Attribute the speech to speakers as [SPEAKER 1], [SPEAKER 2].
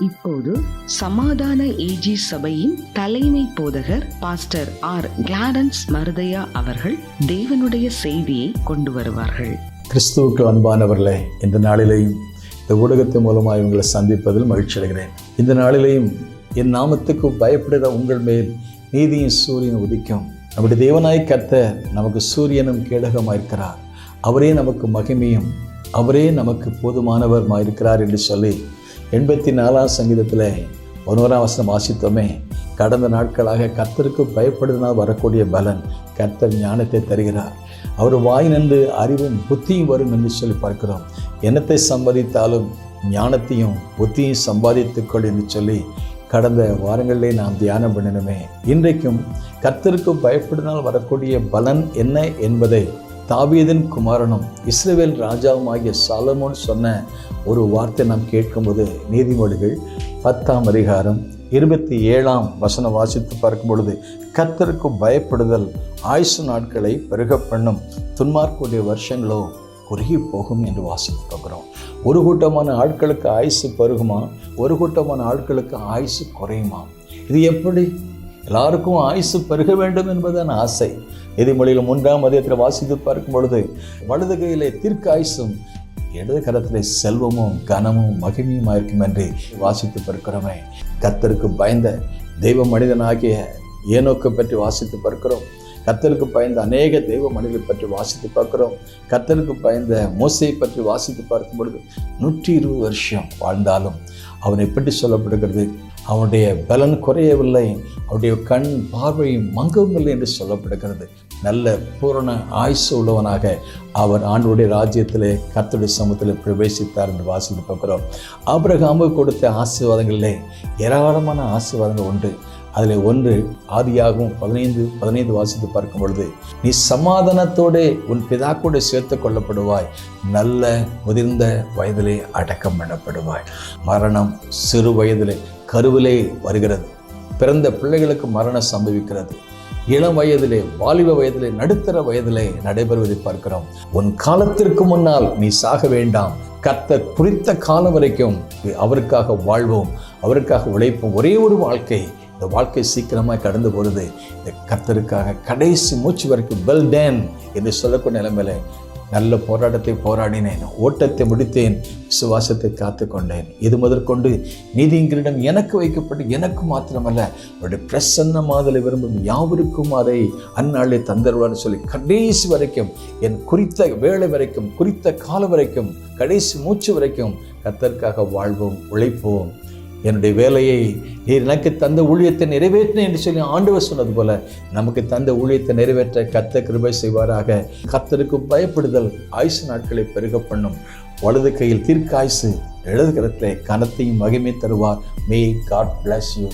[SPEAKER 1] இப்போது சமாதான ஏஜி சபையின் தலைமை போதகர் பாஸ்டர் ஆர் கிளாரன்ஸ் மருதையா அவர்கள் தேவனுடைய செய்தியை கொண்டு வருவார்கள்.
[SPEAKER 2] கிறிஸ்துவுக்கு அன்பானவர்களே இந்த நாளிலேயும் இந்த ஊடகத்தின் மூலமாக இவங்களை சந்திப்பதில் மகிழ்ச்சி அடைகிறேன். இந்த நாளிலேயும் என் நாமத்துக்கு பயப்படுகிற உங்கள் மேல் நீதியின் சூரியன் உதிக்கும். நம்முடைய தேவனாய் கத்த நமக்கு சூரியனும் கேடகமாயிருக்கிறார் அவரே நமக்கு மகிமையும் அவரே நமக்கு போதுமானவருமாயிருக்கிறார் என்று சொல்லி எண்பத்தி நாலாம் சங்கீதத்தில் ஒன்பதாம் வசனம் வாசித்தோமே கடந்த நாட்களாக கர்த்தருக்கு பயப்படுவதனால் வரக்கூடிய பலன் கர்த்தர் ஞானத்தை தருகிறார். அவர் வாய் நின்று அறிவும் புத்தியும் வரும் என்று சொல்லி பார்க்கிறோம். என்னத்தை சம்பாதித்தாலும் ஞானத்தையும் புத்தியும் சம்பாதித்துக்கொள் என்று சொல்லி கடந்த வாரங்களிலே நாம் தியானம் பண்ணினோமே. இன்றைக்கும் கர்த்தருக்கு பயப்படுனால் வரக்கூடிய பலன் என்ன என்பதை தாவீதின் குமாரனும் இஸ்ரேவேல் ராஜாவும் ஆகிய சாலமோன் சொன்ன ஒரு வார்த்தை நாம் கேட்கும்போது நீதிமொழிகள் பத்தாம் அதிகாரம் இருபத்தி ஏழாம் வசனம் வாசித்து பார்க்கும் பொழுது கத்தருக்கு பயப்படுதல் ஆயுசு நாட்களை பெருக பண்ணும். துன்மார்க்குடைய வருஷங்களோ குறுகி போகும் என்று வாசித்து பார்க்குறோம் ஒரு கூட்டமான ஆட்களுக்கு ஆயுசு பெருகுமா? ஒரு கூட்டமான ஆட்களுக்கு ஆயுசு குறையுமா? இது எப்படி? எல்லாருக்கும் ஆயுசு பெருக வேண்டும் என்பதான ஆசை. நீதிமொழியில் மூன்றாம் மதியத்தில் வாசித்து பார்க்கும் பொழுது வலது கையிலே தீர்க்க ஆயுசும் இடது கரத்திலே செல்வமும் கனமும் மகிமையும் இருக்கும் என்று வாசித்து பார்க்கிறோமே. கத்தருக்கு பயந்த தெய்வ மனிதனாகிய ஏனோக்கை பற்றி வாசித்து பார்க்கிறோம். கத்தருக்கு பயந்த அநேக தெய்வ மனிதர்களை பற்றி வாசித்து பார்க்குறோம். கத்தருக்கு பயந்த மோசையை பற்றி வாசித்து பார்க்கும் பொழுது நூற்றி இருபது வருஷம் வாழ்ந்தாலும் அவனை பற்றி சொல்லப்படுகிறது? அவனுடைய பலன் குறையவில்லை. அவருடைய கண் பார்வை மங்கவில்லை என்று சொல்லப்படுகிறது. நல்ல பூரண ஆயுசு உள்ளவனாக அவர் ஆண்டுடைய ராஜ்யத்திலே கத்துடைய சமூகத்தில் பிரவேசித்தார் என்று வாசித்து பார்க்குறோம். ஆபிரகாமுக்கு கொடுத்த ஆசீர்வாதங்களிலே ஏராளமான ஆசீர்வாதங்கள் உண்டு. அதில் ஒன்று ஆதியாகவும் பதினைந்து பதினைந்து வாசித்து பார்க்கும் பொழுது நீ சமாதானத்தோடு உன் பிதாக்கோடு சேர்த்து கொள்ளப்படுவாய். நல்ல முதிர்ந்த வயதிலே அடக்கம் பண்ணப்படுவாய். மரணம் சிறு வயதிலே கருவிலே வருகிறது. பிறந்த பிள்ளைகளுக்கு மரணம் சம்பவிக்கிறது. இளம் வயதிலே வாலிப வயதிலே நடுத்தர வயதிலே நடைபெறுவதை பார்க்கிறோம். உன் காலத்திற்கு முன்னால் நீ சாக வேண்டாம். கத்த குறித்த காலம் வரைக்கும் அவருக்காக வாழ்வோம். அவருக்காக உழைப்போம். ஒரே ஒரு வாழ்க்கை. இந்த வாழ்க்கை சீக்கிரமாக கடந்து போகிறது இந்த கத்தருக்காக கடைசி மூச்சு வரைக்கும் வெல் டேன் என்று சொல்லக்கூடிய நிலைமையில நல்ல போராட்டத்தை போராடினேன் ஓட்டத்தை முடித்தேன் விசுவாசத்தை காத்து கொண்டேன் இது முதற்கொண்டு நீதிங்கிரிடம் எனக்கு வைக்கப்பட்டு எனக்கு மாத்திரமல்ல அவருடைய பிரசன்ன மாதலை விரும்பும் யாவருக்கும் அதை அந்நாளே தந்தருவான்னு சொல்லி கடைசி வரைக்கும் என் குறித்த வேலை வரைக்கும் குறித்த காலம் வரைக்கும் கடைசி மூச்சு வரைக்கும் கத்தருக்காக வாழ்வோம் உழைப்போம். என்னுடைய வேலையை நீர் எனக்கு தந்த ஊழியத்தை நிறைவேற்றினேன் என்று சொல்லி ஆண்டவர் சொன்னது போல நமக்கு தந்த ஊழியத்தை நிறைவேற்ற கத்த கிருபை செய்வாராக. கத்தருக்கு பயப்படுதல் ஆயுசு நாட்களை பெருக பண்ணும். வலது கையில் தீர்க்காயுசு இடது கனத்தையும் மகிமை தருவார். May God bless you